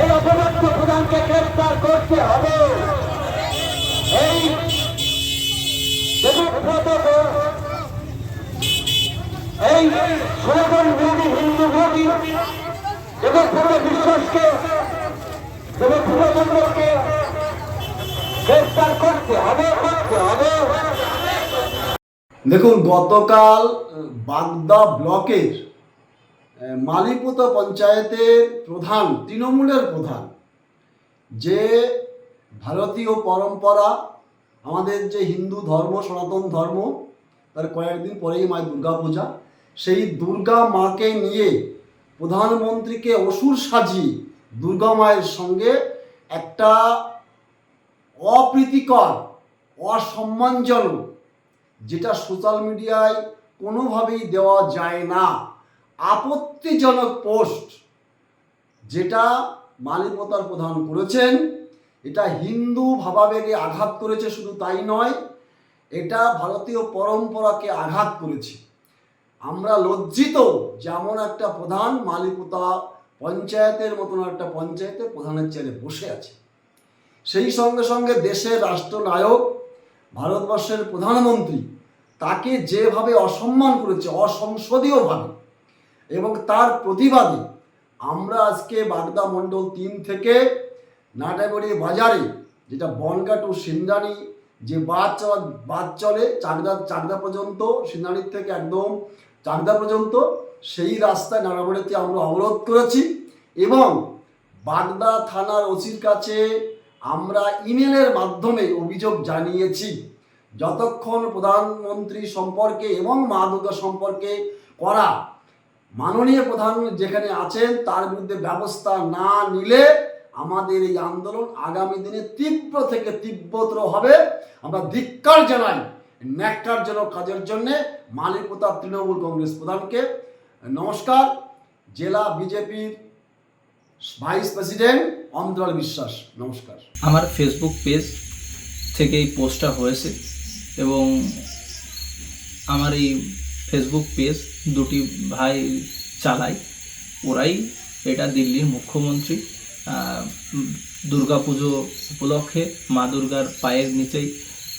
এই অপরাধ প্রধানকে গ্রেফতার করতে হবে। এই এই সনাতন বিরোধী হিন্দু বিরোধী দেবব্রত বিশ্বাসকে দেবব্রত মন্ডলকে গ্রেফতার করতে হবে করতে হবে। দেখুন, গতকাল বাগদা ব্লকের মালিপুত পঞ্চায়েতের প্রধান, তৃণমূলের প্রধান, যে ভারতীয় পরম্পরা, আমাদের যে হিন্দু ধর্ম, সনাতন ধর্ম, তার কয়েকদিন পরেই মা দুর্গা পূজা সেই দুর্গা মাকে নিয়ে প্রধানমন্ত্রীকে অসুর সাজিয়ে দুর্গা মায়ের সঙ্গে একটা অপ্রীতিকর, অসম্মানজনক, যেটা সোশ্যাল মিডিয়ায় কোনোভাবেই দেওয়া যায় না। আপত্তিজনক পোস্ট যেটা মালিকতার প্রধান করেছেন, এটা হিন্দু ভাবাবেগে আঘাত করেছে, শুধু তাই নয়, এটা ভারতীয় পরম্পরাকে আঘাত করেছে। আমরা লজ্জিত যেমন একটা প্রধান মালিকতা পঞ্চায়েতের মতন একটা পঞ্চায়েতে প্রধানের চেয়ারে বসে আছে। সেই সঙ্গে সঙ্গে দেশের রাষ্ট্রনায়ক, ভারতবর্ষের প্রধানমন্ত্রী, তাকে যেভাবে অসম্মান করেছে অসংসদীয়ভাবে এবং তার প্রতিবাদে আমরা আজকে বাগদা মণ্ডল তিন থেকে নাটাগড়ি বাজারে, যেটা বনগা টু সিন্দানি, যে বাস চলা বাস চলে চাকদা চাকদা পর্যন্ত, সিন্দানির থেকে একদম চাকদা পর্যন্ত, সেই রাস্তায় নাটাগড়িতে আমরা অবরোধ করেছি এবং বাগদা থানার ওসির কাছে আমরা ইমেলের মাধ্যমে অভিযোগ জানিয়েছি। যতক্ষণ প্রধানমন্ত্রী সম্পর্কে এবং মা সম্পর্কে করা মাননীয় প্রধান যেখানে আছেন, তার বিরুদ্ধে ব্যবস্থা না নিলে আমাদের এই আন্দোলন আগামী দিনে তীব্র থেকে তীব্রতর হবে। আমরা ধিক্কার জানাই ন্যাক্কারজনক কাজের জন্য মালিকতা তৃণমূল কংগ্রেস প্রধানকে। নমস্কার, জেলা বিজেপির ভাইস প্রেসিডেন্ট অন্তরাল বিশ্বাস, নমস্কার। আমার ফেসবুক পেজ থেকে এই পোস্টটা হয়েছে এবং আমার এই ফেসবুক পেজ দুটি ভাই চালায়। ওরাই এটা দিল্লির মুখ্যমন্ত্রী দুর্গাপুজো উপলক্ষে মা দুর্গার পায়ের নিচেই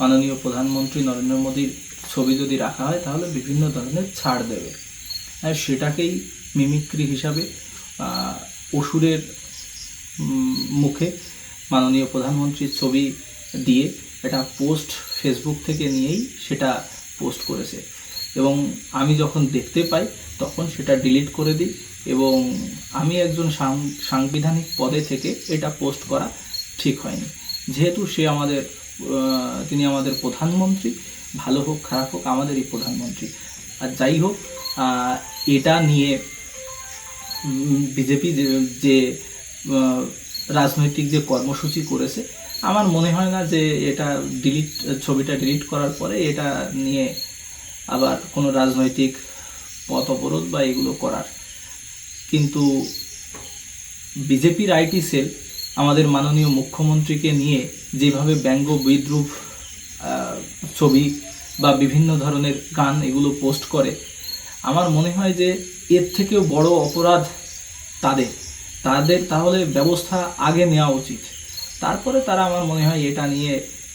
মাননীয় প্রধানমন্ত্রী নরেন্দ্র মোদীর ছবি যদি রাখা হয়, তাহলে বিভিন্ন ধরনের ছাড় দেবে। আর সেটাকেই মিমিক্রি হিসাবে অসুরের মুখে মাননীয় প্রধানমন্ত্রীর ছবি দিয়ে এটা পোস্ট ফেসবুক থেকে নিয়েই সেটা পোস্ট করেছে। এবং আমি যখন দেখতে পাই, তখন সেটা ডিলিট করে দিই এবং আমি একজন সাংবিধানিক পদে থেকে এটা পোস্ট করা ঠিক হয়নি। যেহেতু সে আমাদের তিনি আমাদের প্রধানমন্ত্রী, ভালো হোক, খারাপ হোক, আমাদেরই প্রধানমন্ত্রী। আর যাই হোক এটা নিয়ে বিজেপি যে রাজনৈতিক যে কর্মসূচি করেছে, আমার মনে হয় না যে এটা ডিলিট ছবিটা ডিলিট করার পরে এটা নিয়ে আবার কোনো রাজনৈতিক পথ অবরোধ বা এগুলো করার। কিন্তু বিজেপির আইটি সেল আমাদের মাননীয় মুখ্যমন্ত্রীকে নিয়ে যেভাবে ব্যঙ্গ বিদ্রুপ ছবি বা বিভিন্ন ধরনের গান এগুলো পোস্ট করে, আমার মনে হয় যে এর থেকেও বড় অপরাধ তাদের। তাদের তাহলে ব্যবস্থা আগে নেওয়া উচিত। তারপরে তারা আমার মনে হয় এটা নিয়ে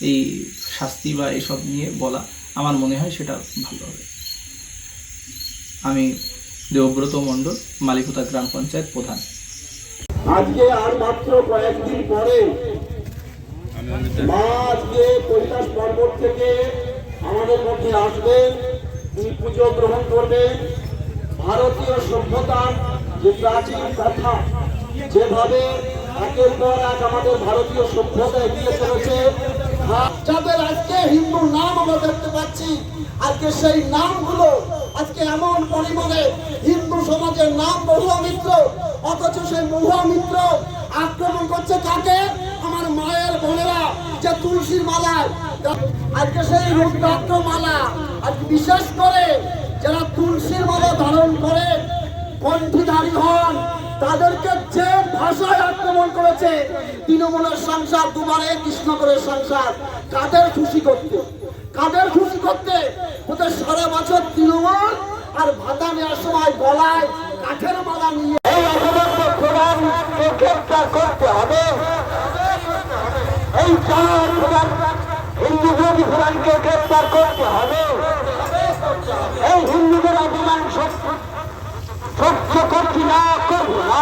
এই শাস্তি বা এসব নিয়ে বলা আমার মনে হয় সেটা ভালো হবে। আমি দেবব্রত মণ্ডল, মালিকতা গ্রাম পঞ্চায়েত প্রধান। আজকে আর মাত্র কয়েকদিন পরে আজকে কৈলাস পর্বত থেকে আমাদের মধ্যে আসবেন তিনি পুজো গ্রহণ করবেন। ভারতীয় সভ্যতার যে প্রাচীন কথা যেভাবে একের পর এক আমাদের ভারতীয় সভ্যতা এগিয়ে চলেছে যাদের আজকে হিন্দু নাম আমরা দেখতে পাচ্ছি, আজকে সেই নামগুলো আজকে এমন পরিমাণে হিন্দু সমাজের নাম মহুয়ামিত্র অথচ সেই মহুয়ামিত্র আক্রমণ করছে কাকে? আমার মায়ের বোনেরা, যে তুলসীর মালায়। আজকে সেই রুদ্রাক্ষ মালা আজকে বিশেষ করে যারা তুলসীর মালা ধারণ করে, কণ্ঠীধারী হন তাদেরকে যে ভাষায় আক্রমণ করেছে, তৃণমূলের সংসার দুবারে কৃষ্ণগরের সংসার কাদের খুশি করতে? কাদের খুশি করতে? ওদের সারা বছর তৃণমূল আর ভাতা নেওয়ার সময় গলায় কাঠের মালা নিয়ে এই করতে হবে। এই চার হিন্দু বিরোধী কোরআনকে গ্রেফতার করতে হবে এই হিন্দুদের অপমান সহ্য করছি না করব না